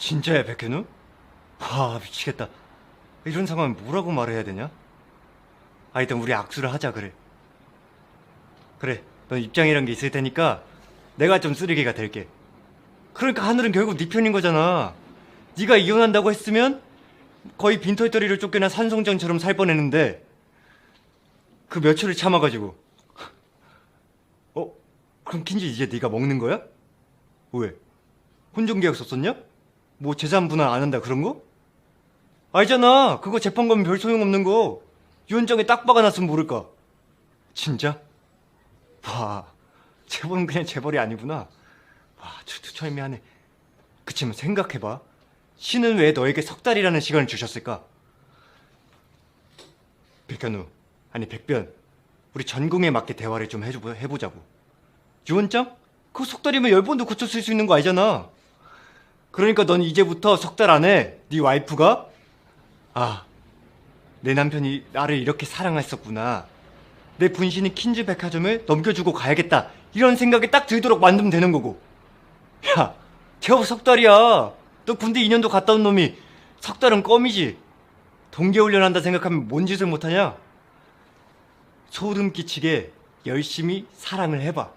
진짜야 백현우? 와 미치겠다 이런 상황은 뭐라고 말해야 되냐? 아 일단 우리 악수를 하자 그래 그래 넌 입장이란 게 있을 테니까 내가 좀 쓰레기가 될게 그러니까 하늘은 결국 네 편인 거잖아 네가 이혼한다고 했으면 거의 빈털터리를 쫓겨난 산송장처럼 살 뻔했는데 그 며칠을 참아가지고 어? 그럼 킨지 이제 네가 먹는 거야? 왜? 혼종계약 썼었냐? 뭐 재산 분할 안 한다 그런 거? 알잖아. 그거 재판 가면 별 소용 없는 거. 유언장에 딱 박아놨으면 모를까. 진짜? 와 재벌은 그냥 재벌이 아니구나. 와 추추철미하네. 그치만 생각해봐. 신은 왜 너에게 석 달이라는 시간을 주셨을까? 백현우 아니 백변. 우리 전공에 맞게 대화를 좀 해줘, 해보자고. 유언장? 그거 석 달이면 열 번도 고쳐 쓸 수 있는 거 아니잖아 그러니까 넌 이제부터 석 달 안에 네 와이프가 아, 내 남편이 나를 이렇게 사랑했었구나. 내 분신인 킨즈 백화점을 넘겨주고 가야겠다. 이런 생각이 딱 들도록 만들면 되는 거고. 야, 겨우 석 달이야. 너 군대 2년도 갔다 온 놈이 석 달은 껌이지. 동계훈련 한다 생각하면 뭔 짓을 못하냐? 소름 끼치게 열심히 사랑을 해봐.